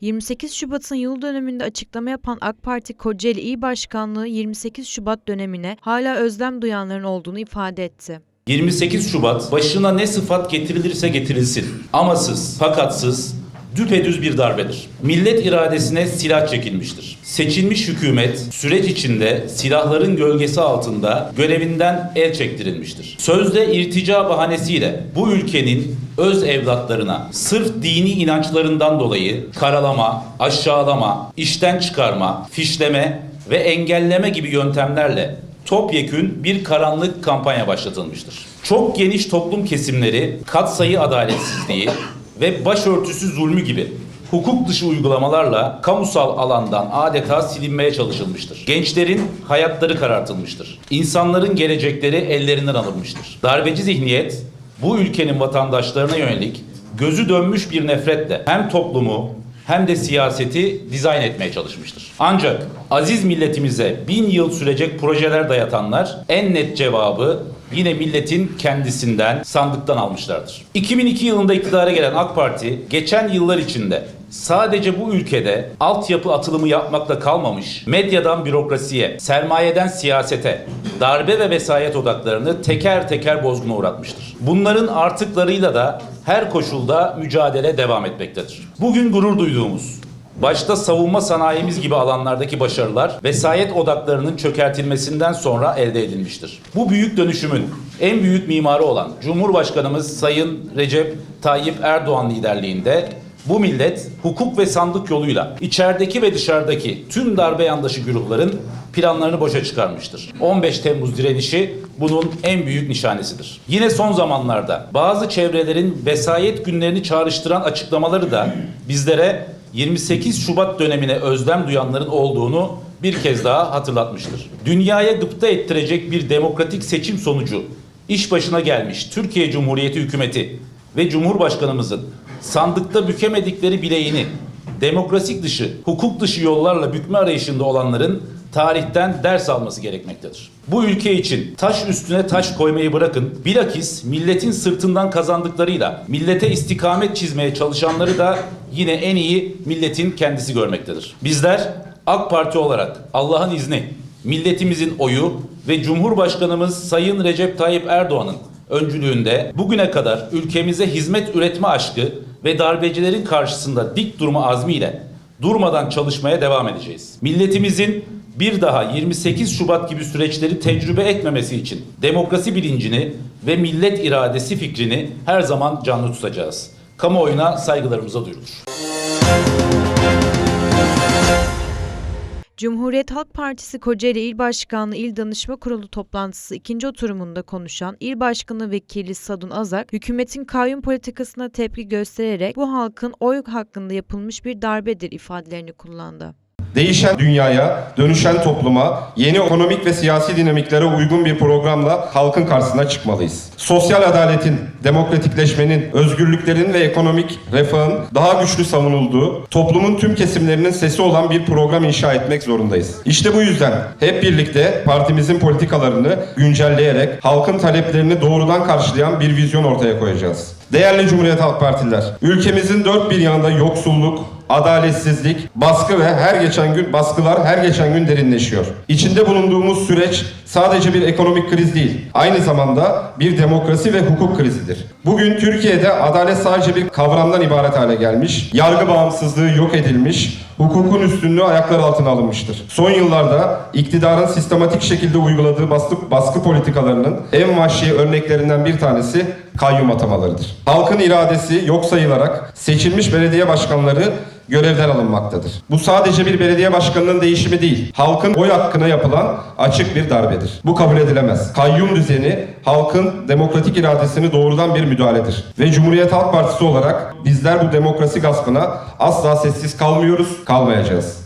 28 Şubat'ın yıl dönümünde açıklama yapan AK Parti Kocaeli İl Başkanlığı 28 Şubat dönemine hala özlem duyanların olduğunu ifade etti. 28 Şubat başına ne sıfat getirilirse getirilsin. Amasız, fakatsız, düpedüz bir darbedir. Millet iradesine silah çekilmiştir. Seçilmiş hükümet süreç içinde silahların gölgesi altında görevinden el çektirilmiştir. Sözde irtica bahanesiyle bu ülkenin öz evlatlarına sırf dini inançlarından dolayı karalama, aşağılama, işten çıkarma, fişleme ve engelleme gibi yöntemlerle topyekün bir karanlık kampanya başlatılmıştır. Çok geniş toplum kesimleri katsayı adaletsizliği ve başörtüsü zulmü gibi hukuk dışı uygulamalarla kamusal alandan adeta silinmeye çalışılmıştır. Gençlerin hayatları karartılmıştır. İnsanların gelecekleri ellerinden alınmıştır. Darbeci zihniyet bu ülkenin vatandaşlarına yönelik gözü dönmüş bir nefretle hem toplumu hem de siyaseti dizayn etmeye çalışmıştır. Ancak aziz milletimize bin yıl sürecek projeler dayatanlar en net cevabı yine milletin kendisinden sandıktan almışlardır. 2002 yılında iktidara gelen AK Parti geçen yıllar içinde sadece bu ülkede altyapı atılımı yapmakla kalmamış, medyadan bürokrasiye, sermayeden siyasete, darbe ve vesayet odaklarını teker teker bozguna uğratmıştır. Bunların artıklarıyla da her koşulda mücadele devam etmektedir. Bugün gurur duyduğumuz, başta savunma sanayimiz gibi alanlardaki başarılar vesayet odaklarının çökertilmesinden sonra elde edilmiştir. Bu büyük dönüşümün en büyük mimarı olan Cumhurbaşkanımız Sayın Recep Tayyip Erdoğan liderliğinde bu millet hukuk ve sandık yoluyla içerideki ve dışarıdaki tüm darbe yandaşı güruhların planlarını boşa çıkarmıştır. 15 Temmuz direnişi bunun en büyük nişanesidir. Yine son zamanlarda bazı çevrelerin vesayet günlerini çağrıştıran açıklamaları da bizlere 28 Şubat dönemine özlem duyanların olduğunu bir kez daha hatırlatmıştır. Dünyaya gıpta ettirecek bir demokratik seçim sonucu iş başına gelmiş Türkiye Cumhuriyeti hükümeti ve Cumhurbaşkanımızın sandıkta bükemedikleri bileğini demokrasik dışı, hukuk dışı yollarla bükme arayışında olanların tarihten ders alması gerekmektedir. Bu ülke için taş üstüne taş koymayı bırakın, bilakis milletin sırtından kazandıklarıyla millete istikamet çizmeye çalışanları da yine en iyi milletin kendisi görmektedir. Bizler AK Parti olarak Allah'ın izni, milletimizin oyu ve Cumhurbaşkanımız Sayın Recep Tayyip Erdoğan'ın öncülüğünde bugüne kadar ülkemize hizmet üretme aşkı ve darbecilerin karşısında dik durma azmiyle durmadan çalışmaya devam edeceğiz. Milletimizin bir daha 28 Şubat gibi süreçleri tecrübe etmemesi için demokrasi bilincini ve millet iradesi fikrini her zaman canlı tutacağız. Kamuoyuna saygılarımıza duyurulur. Cumhuriyet Halk Partisi Kocaeli İl Başkanlığı İl Danışma Kurulu toplantısı ikinci oturumunda konuşan İl Başkanı Vekili Sadun Azak, hükümetin kayyum politikasına tepki göstererek bu halkın oy hakkında yapılmış bir darbedir ifadelerini kullandı. Değişen dünyaya, dönüşen topluma, yeni ekonomik ve siyasi dinamiklere uygun bir programla halkın karşısına çıkmalıyız. Sosyal adaletin, demokratikleşmenin, özgürlüklerin ve ekonomik refahın daha güçlü savunulduğu, toplumun tüm kesimlerinin sesi olan bir program inşa etmek zorundayız. İşte bu yüzden hep birlikte partimizin politikalarını güncelleyerek halkın taleplerini doğrudan karşılayan bir vizyon ortaya koyacağız. Değerli Cumhuriyet Halk Partililer, ülkemizin dört bir yanında yoksulluk, adaletsizlik, baskı ve her geçen gün baskılar her geçen gün derinleşiyor. İçinde bulunduğumuz süreç sadece bir ekonomik kriz değil, aynı zamanda bir demokrasi ve hukuk krizidir. Bugün Türkiye'de adalet sadece bir kavramdan ibaret hale gelmiş, yargı bağımsızlığı yok edilmiş, hukukun üstünlüğü ayaklar altına alınmıştır. Son yıllarda iktidarın sistematik şekilde uyguladığı baskı, baskı politikalarının en vahşi örneklerinden bir tanesi kayyum atamalarıdır. Halkın iradesi yok sayılarak seçilmiş belediye başkanları görevden alınmaktadır. Bu sadece bir belediye başkanının değişimi değil, halkın oy hakkına yapılan açık bir darbedir. Bu kabul edilemez. Kayyum düzeni halkın demokratik iradesini doğrudan bir müdahaledir. Ve Cumhuriyet Halk Partisi olarak bizler bu demokrasi gaspına asla sessiz kalmıyoruz, kalmayacağız.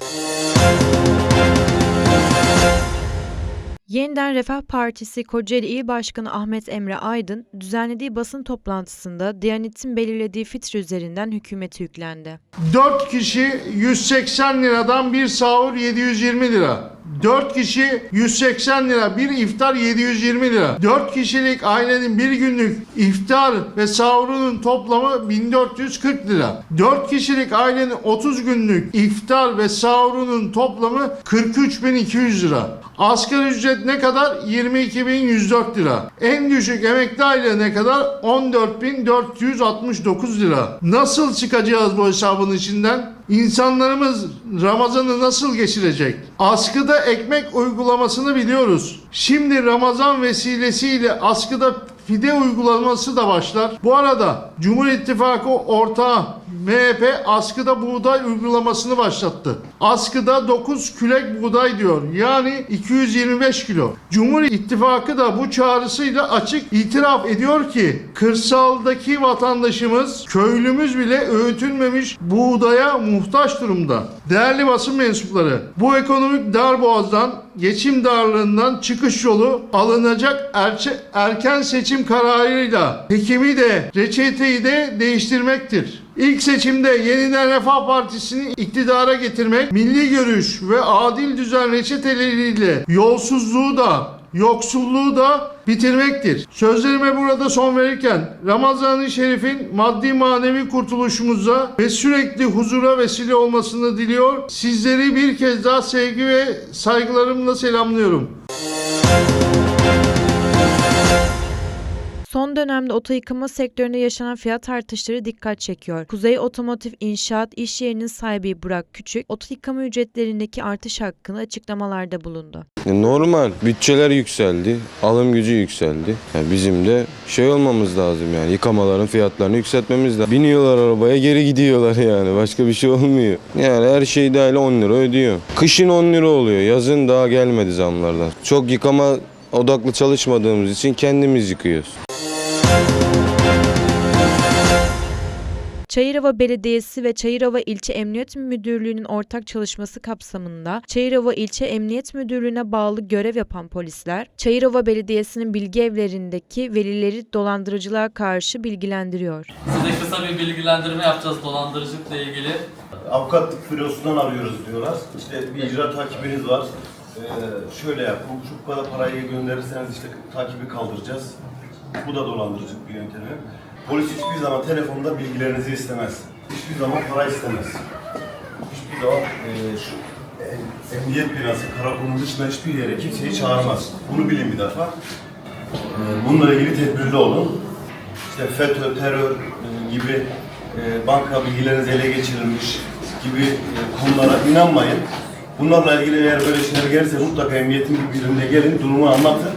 Yeniden Refah Partisi Kocaeli İl Başkanı Ahmet Emre Aydın, düzenlediği basın toplantısında Diyanet'in belirlediği fitre üzerinden hükümete yüklendi. 4 kişi 180 liradan bir sahur 720 lira. 4 kişi 180 lira, bir iftar 720 lira. 4 kişilik ailenin bir günlük iftar ve sahurunun toplamı 1440 lira. 4 kişilik ailenin 30 günlük iftar ve sahurunun toplamı 43.200 lira. Asgari ücret ne kadar? 22.104 lira. En düşük emekli aile ne kadar? 14.469 lira. Nasıl çıkacağız bu hesabın içinden? İnsanlarımız Ramazan'ı nasıl geçirecek? Askıda ekmek uygulamasını biliyoruz. Şimdi Ramazan vesilesiyle askıda fide uygulaması da başlar. Bu arada Cumhur İttifakı ortağı MHP askıda buğday uygulamasını başlattı. Askıda 9 külek buğday diyor. Yani 225 kilo. Cumhur İttifakı da bu çağrısıyla açık itiraf ediyor ki kırsaldaki vatandaşımız, köylümüz bile öğütülmemiş buğdaya muhtaç durumda. Değerli basın mensupları, bu ekonomik darboğazdan, geçim darlığından çıkış yolu alınacak erken seçim kararıyla hekimi de reçeteyi de değiştirmektir. İlk seçimde yeniden Refah Partisi'ni iktidara getirmek, milli görüş ve adil düzen reçeteleriyle yolsuzluğu da yoksulluğu da bitirmektir. Sözlerime burada son verirken Ramazan-ı Şerif'in maddi manevi kurtuluşumuza ve sürekli huzura vesile olmasını diliyor. Sizleri bir kez daha sevgi ve saygılarımla selamlıyorum. Son dönemde oto yıkama sektöründe yaşanan fiyat artışları dikkat çekiyor. Kuzey Otomotiv İnşaat iş yerinin sahibi Burak Küçük, oto yıkama ücretlerindeki artış hakkında açıklamalarda bulundu. E, Normal. Bütçeler yükseldi. Alım gücü yükseldi. Yani bizim de şey olmamız lazım yani. Yıkamaların fiyatlarını yükseltmemiz lazım. Biniyorlar arabaya geri gidiyorlar yani. Başka bir şey olmuyor. Yani her şey dahil 10 lira ödüyor. Kışın 10 lira oluyor. Yazın daha gelmedi zamlardan. Çok yıkama odaklı çalışmadığımız için kendimiz yıkıyoruz. Çayırova Belediyesi ve Çayırova İlçe Emniyet Müdürlüğü'nün ortak çalışması kapsamında Çayırova İlçe Emniyet Müdürlüğü'ne bağlı görev yapan polisler, Çayırova Belediyesi'nin bilgi evlerindeki velileri dolandırıcılığa karşı bilgilendiriyor. Size kısa bir bilgilendirme yapacağız dolandırıcılıkla ilgili. avukatlık bürosundan arıyoruz diyorlar. İşte bir icra takibiniz var. Ee, şöyle yap, bu kadar parayı gönderirseniz işte takibi kaldıracağız. Bu da dolandırıcılık bir yöntemi. Polis hiçbir zaman telefonda bilgilerinizi istemez. Hiçbir zaman para istemez. Hiçbir zaman e, şu e, emniyet binası, karakolun dışında hiçbir yere kimseyi çağırmaz. Bunu bilin bir defa. E, bununla ilgili tedbirli olun. İşte FETÖ, terör e, gibi e, banka bilgileriniz ele geçirilmiş gibi e, konulara inanmayın. Bunlarla ilgili eğer böyle şeyler gelirse mutlaka emniyetin bir birinde gelin, durumu anlatın.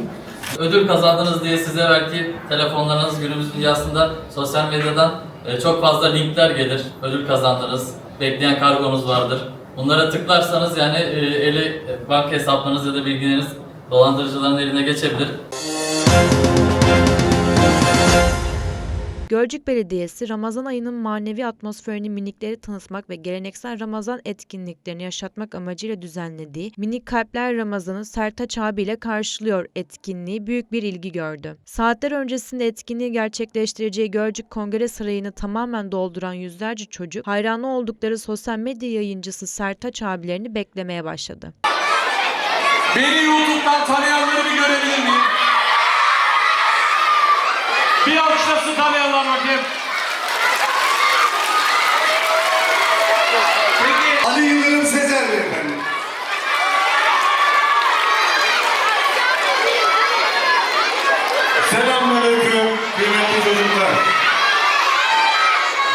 Ödül kazandınız diye size belki telefonlarınız günümüz dünyasında sosyal medyadan e, çok fazla linkler gelir. Ödül kazandınız, bekleyen kargonuz vardır. Bunlara tıklarsanız yani e, eli banka hesaplarınız ya da bilgileriniz dolandırıcıların eline geçebilir. Gölcük Belediyesi Ramazan ayının manevi atmosferini minikleri tanıtmak ve geleneksel Ramazan etkinliklerini yaşatmak amacıyla düzenlediği Minik Kalpler Ramazan'ı Sertaç abiyle karşılıyor etkinliği büyük bir ilgi gördü. Saatler öncesinde etkinliği gerçekleştireceği Gölcük Kongre Sarayı'nı tamamen dolduran yüzlerce çocuk hayranı oldukları sosyal medya yayıncısı Sertaç abilerini beklemeye başladı. Beni YouTube'dan tanıyanları bir görebilir miyim? Bir alkışlasın tanıyanlar bakayım. Peki Ali Yıldırım Sezer Beyefendi. Selamünaleyküm kıymetli çocuklar.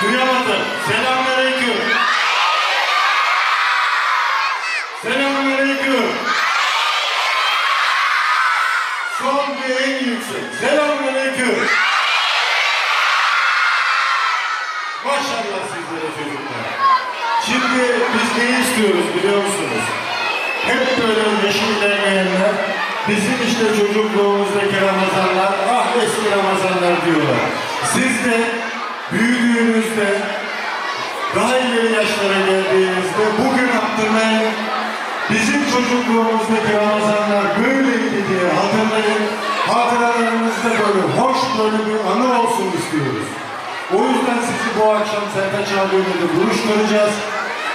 Duyamadım. Selamünaleyküm. Son ve en yüksek. Selamünaleyküm. Maşallah sizlere çocuklar. Şimdi biz ne istiyoruz biliyor musunuz? Hep böyle yeşillenmeyenler bizim işte çocukluğumuzdaki Ramazanlar, ah eski Ramazanlar diyorlar. Siz de büyüdüğünüzde, daha ileri yaşlara geldiğinizde bugün hatırlayın. Bizim çocukluğumuzdaki Ramazanlar böyleydi diye hatırlayın. Hatıralarınızda böyle hoş böyle bir anı olsun istiyoruz. O yüzden sizi bu akşam Sertaç abiyle de buluşturacağız.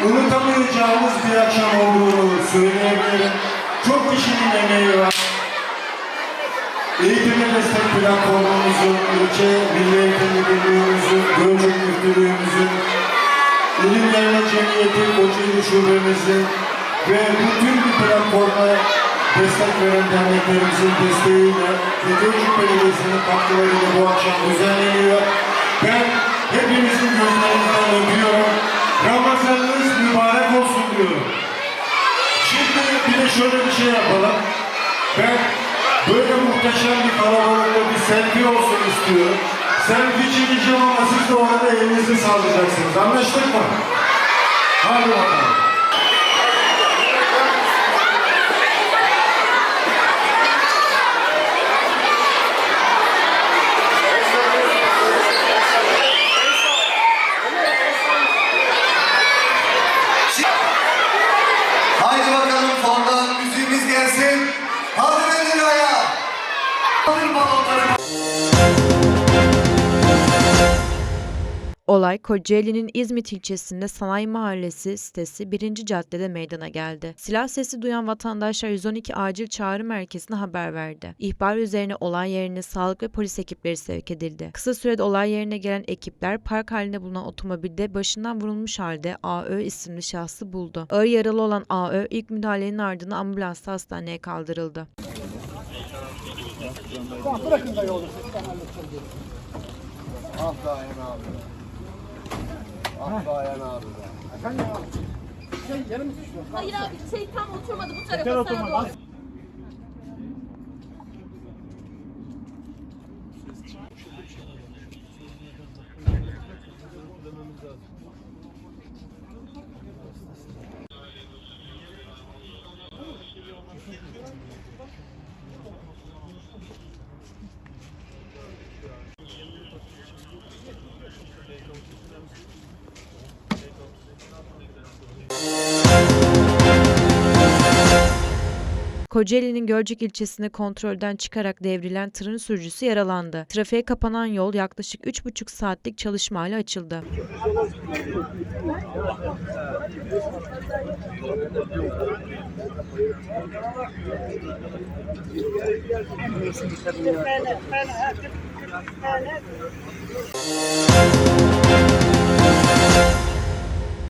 Unutamayacağımız bir akşam olduğunu söyleyebilirim. Çok kişinin emeği var. Eğitime destek platformumuzun, ilçe milli eğitim müdürlüğümüzün, Gölcük müdürlüğümüzün, İlim Yayma Cemiyeti Kocaeli Şubemizin ve bütün bir platforma destek veren derneklerimizin desteğiyle ve Gölcük Belediyesi'nin katkılarıyla bu akşam düzenleniyor. Ben hepinizin gözlerinden öpüyorum. Ramazanınız mübarek olsun diyorum. Bir şöyle bir şey yapalım. Ben böyle muhteşem bir kalabalıkta bir selfie olsun istiyorum. Selfie çekeceğim ama siz de orada elinizi sallayacaksınız. Anlaştık mı? Hadi bakalım. Olay Kocaeli'nin İzmit ilçesinde Sanayi Mahallesi sitesi 1. caddede meydana geldi. Silah sesi duyan vatandaşlar 112 acil çağrı merkezine haber verdi. İhbar üzerine olay yerine sağlık ve polis ekipleri sevk edildi. Kısa sürede olay yerine gelen ekipler park halinde bulunan otomobilde başından vurulmuş halde AÖ isimli şahsı buldu. Ağır yaralı olan AÖ ilk müdahalenin ardından ambulansla hastaneye kaldırıldı. Hayır abi şey tam oturmadı bu tarafa sana doğru. Kocaeli'nin Gölcük ilçesinde kontrolden çıkarak devrilen tırın sürücüsü yaralandı. Trafiğe kapanan yol yaklaşık 3,5 saatlik çalışmayla açıldı.